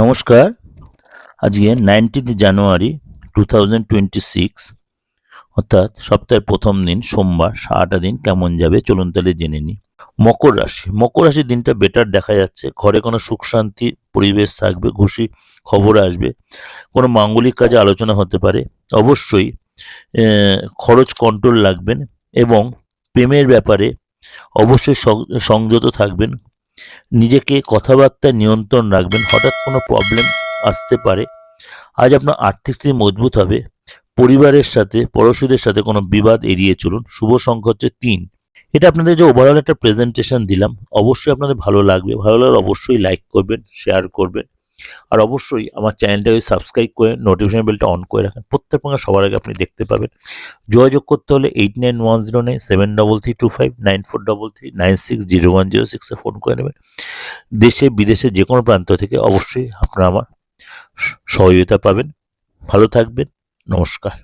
নমস্কার। আজকে nineteenth January two thousand twenty six অর্থাৎ সপ্তাহের প্রথম দিন, সোমবার, সারাটা দিন কেমন যাবে চলুন তাহলে জেনে নিই। মকর রাশি, মকর রাশির দিনটা বেটার দেখা যাচ্ছে। ঘরে কোনো সুখ শান্তি, পরিবেশ থাকবে, খুশি খবর আসবে, কোনো মাঙ্গলিক কাজে আলোচনা হতে পারে। অবশ্যই খরচ কন্ট্রোল রাখবেন এবং প্রেমের ব্যাপারে অবশ্যই সংযত থাকবেন। নিজেকে কথাবার্তায় নিয়ন্ত্রণ রাখবেন, হঠাৎ কোনো প্রবলেম আসতে পারে। আজ আপনার আর্থিক স্থিতি মজবুত হবে, পরিবারের সাথে, পড়োশীদের সাথে কোনো বিবাদ এড়িয়ে চলুন। শুভ সংখ্যা হচ্ছে তিন। এটা আপনাদের যে ওভারঅল একটা প্রেজেন্টেশন দিলাম, অবশ্যই আপনাদের ভালো লাগবে। ভালো লাগলে অবশ্যই লাইক করবেন শেয়ার করবেন। আর অবশ্যই আমার চ্যানেলটাকে সাবস্ক্রাইব করে নোটিফিকেশন বেলটা অন করে রাখেন, প্রত্যেক প্রকার সবার আগে আপনি দেখতে পাবেন। যোগাযোগ করতে হলে eight nine one zero nine seven double three two five nine four double three nine six zero one zero সিক্সে ফোন করে নেবেন। দেশে, বিদেশে যে কোনো প্রান্ত থেকে অবশ্যই আপনারা আমার সহযোগিতা পাবেন। ভালো থাকবেন। নমস্কার।